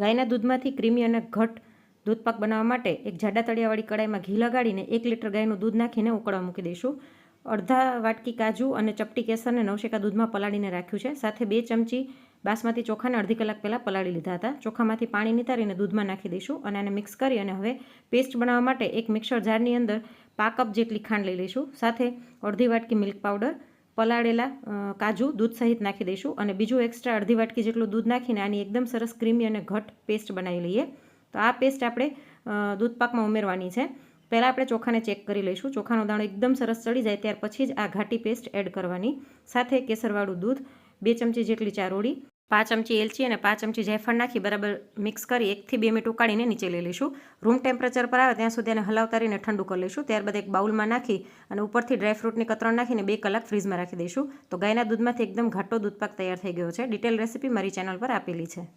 ગાયના દૂધમાંથી ક્રીમી અને ઘટ દૂધપાક બનાવવા માટે એક જાડા તળિયાવાળી કડાઈમાં ઘી લગાડીને એક લીટર ગાયનું દૂધ નાખીને ઉકળવા મૂકી દઈશું. અડધા વાટકી કાજુ અને ચપટી કેસરને નવશેકા દૂધમાં પલાળીને રાખ્યું છે. સાથે બે ચમચી બાસમતી ચોખાને અડધી કલાક પહેલાં પલાળી લીધા હતા. ચોખામાંથી પાણી નિતારીને દૂધમાં નાખી દઈશું અને આને મિક્સ કરી અને હવે પેસ્ટ બનાવવા માટે એક મિક્સર જારની અંદર પા કપ જેટલી ખાંડ લઈ લઈશું. સાથે અડધી વાટકી મિલ્ક પાવડર પલાળેલા કાજુ દૂધ સહિત નાખી દઈશું અને બીજું એક્સ્ટ્રા અડધી વાટકી જેટલું દૂધ નાખીને આની એકદમ સરસ ક્રીમી અને ઘટ પેસ્ટ બનાવી લઈએ. તો આ પેસ્ટ આપણે દૂધપાકમાં ઉમેરવાની છે. પહેલાં આપણે ચોખાને ચેક કરી લઈશું. ચોખાનો દાણો એકદમ સરસ ચડી જાય ત્યાર પછી જ આ ઘાટી પેસ્ટ એડ કરવાની. સાથે કેસરવાળું દૂધ, બે ચમચી જેટલી ચારોળી પાંચ ચમચી એલચી અને પાંચ ચમચી જાયફળ નાખી બરાબર મિક્સ કરી એકથી બે મિનિટ ઉકાળીને નીચે લઈ લઈશું. રૂમ ટેમ્પરેચર પર આવે ત્યાં સુધી એને હલાવતારીને ઠંડુ કરી લઈશું. ત્યારબાદ એક બાઉલમાં નાખી અને ઉપરથી ડ્રાયફ્રૂટની કતરણ નાખીને બે કલાક ફ્રીઝમાં રાખી દઈશું. તો ગાયના દૂધમાંથી એકદમ ઘાટો દૂધપાક તૈયાર થઈ ગયો છે. ડિટેલ રેસીપી મારી ચેનલ પર આપેલી છે.